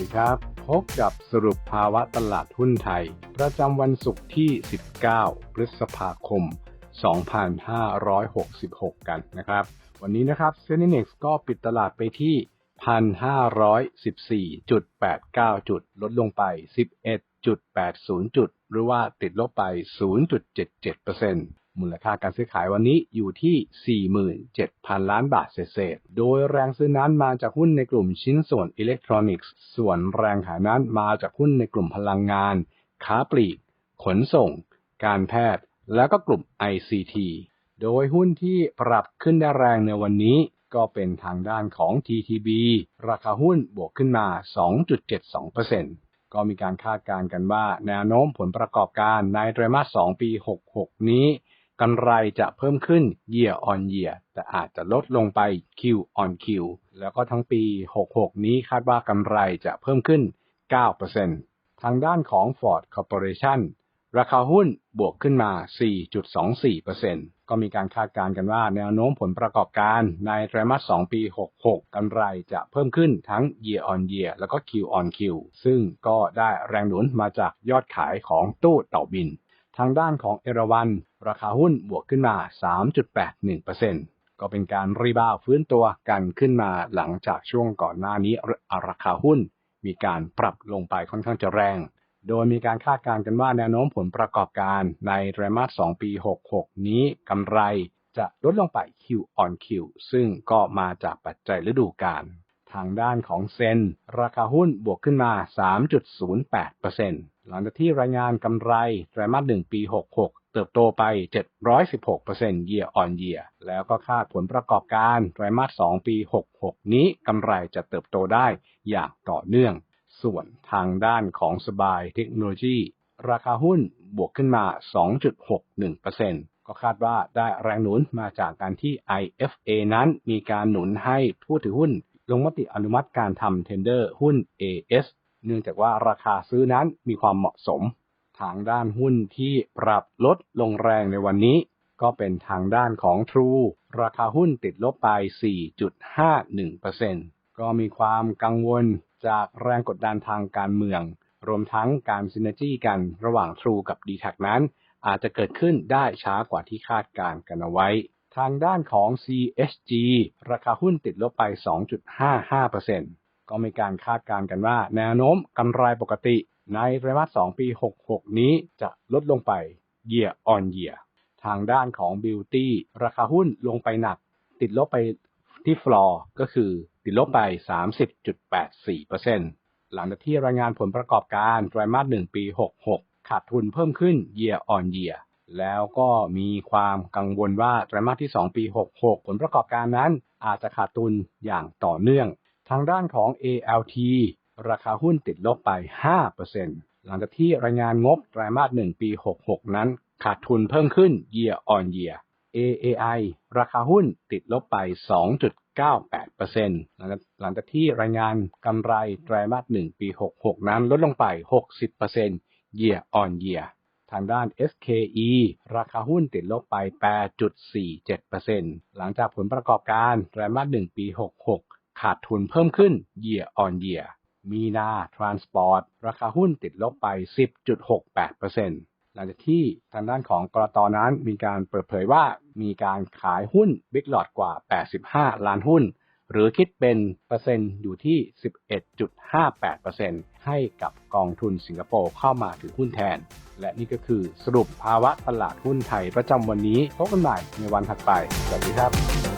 ดีครับ พบกับสรุปภาวะตลาดหุ้นไทย ประจำวันศุกร์ที่ 19 พฤษภาคม 2566 กันนะครับ วันนี้นะครับเซ็น Index ก็ปิดตลาดไปที่ 1,514.89 จุด ลดลงไป 11.80 จุด หรือว่าติดลบไป 0.77% มูลค่าการซื้อขายวันนี้อยู่ที่ 47,000 ล้านบาทเศษๆ โดยแรงซื้อนั้นมาจากหุ้นในกลุ่มชิ้นส่วนอิเล็กทรอนิกส์ ส่วนแรงขายนั้นมาจากหุ้นในกลุ่มพลังงาน ค้าปลีก ขนส่ง การแพทย์ แล้วก็กลุ่ม ICT โดยหุ้นที่ปรับขึ้นได้แรงในวันนี้ก็เป็นทางด้านของ TTB ราคาหุ้นบวกขึ้นมา 2.72%ก็มีการคาดการณ์กันว่าแนวโน้มผลประกอบการในไตรมาส 2 ปี 66 นี้ กำไรจะเพิ่มขึ้น year on year แต่อาจจะลดลงไป Q on Q แล้วก็ทั้งปี 66 นี้คาดว่ากำไรจะเพิ่มขึ้น 9%ทางด้านของ Ford Corporation ราคาหุ้นบวกขึ้นมา 4.24%ก็มีการคาดการณ์กันว่า แนวโน้มผลประกอบการในไตรมาส 2 ปี 66 กำไรจะเพิ่มขึ้นทั้ง year on year แล้วก็ Q on Q ซึ่งก็ได้แรงหนุนมาจากยอดขายของตู้เต่าบิน ทางด้านของเอราวันราคาหุ้นบวกขึ้นมา 3.81%ก็เป็นการรีบาวฟื้นตัวกันขึ้นมาหลังจากช่วงก่อนหน้านี้ราคาหุ้น มีการปรับลงไปค่อนข้างจะแรง โดยมีการคาดการณ์กันว่าแนวโน้มผลประกอบการในไตรมาส 2 ปี 66 นี้กำไรจะลดลงไป Q on Q ซึ่งก็มาจากปัจจัยฤดูกาล ทางด้านของเซนราคาหุ้นบวกขึ้นมา 3.08%หลังจากที่รายงานกำไรไตรมาส1ปี 66เติบโตไป 716% year on year แล้วก็คาดผลประกอบการไตรมาส 2 ปี 66 นี้กำไรจะเติบโตได้อย่างต่อเนื่อง ส่วนทางด้านของสบายเทคโนโลยี ราคาหุ้นบวกขึ้นมา 2.61%ก็คาดว่าได้แรงหนุนมาจากการที่ IFA นั้นมีการหนุนให้ผู้ถือหุ้น ลงมติอนุมัติการทำเทนเดอร์หุ้น AS เนื่องจากว่าราคาซื้อนั้นมีความเหมาะสม ทางด้านหุ้นที่ปรับลดลงแรงในวันนี้ ก็เป็นทางด้านของ True ราคาหุ้นติดลบไป 4.51%ก็มีความกังวลจากแรงกดดันทางการเมือง รวมทั้งการซินเนจี้กันระหว่าง True กับ d t แทนั้น อาจจะเกิดขึ้นได้ช้ากว่าที่คาดการณ์กันเอาไว้ ทางด้านของ CSG ราคาหุ้นติดลบไป 2.55%ก็มีการคาดการณ์กันว่า แนวโน้มกำไรปกติในไตรมาส 2 ปี 66 นี้จะลดลงไป year on year ทางด้านของ Beauty ราคาหุ้นลงไปหนัก ติดลบไปที่ฟลอร์ก็คือติดลบไป 30.84%หลังจากที่รายงานผลประกอบการไตรมาส 1 ปี 66 ขาดทุนเพิ่มขึ้น year on year แล้วก็มีความกังวลว่าไตรมาสที่ 2 ปี 66 ผลประกอบการนั้นอาจจะขาดทุนอย่างต่อเนื่อง ทางด้านของ ALT ราคาหุ้นติดลบไป 5%หลังจากที่รายงานงบไตรมาส 1 ปี 66 นั้นขาดทุนเพิ่มขึ้น year on year AAI ราคาหุ้นติดลบไป 2.98%หลังจากที่รายงานกำไรไตรมาส 1 ปี 66 นั้นลดลงไป 60% year on year ทางด้าน SKE ราคาหุ้นติดลบไป 8.47%หลังจากผลประกอบการไตรมาส1ปี 66 ขาดทุนเพิ่มขึ้น year on year มีนา Transport ราคาหุ้นติดลบไป 10.68%หลังจากที่ทางด้านของกรตอนั้นมีการเปิดเผยว่ามีการขายหุ้น Big Lot กว่า 85 ล้านหุ้น หรือคิดเป็นเปอร์เซ็นต์อยู่ที่ 11.58%ให้กับกองทุนสิงคโปร์เข้ามาถือหุ้นแทน และนี่ก็คือสรุปภาวะตลาดหุ้นไทยประจำวันนี้พบกันใหม่ในวันถัดไป สวัสดีครับ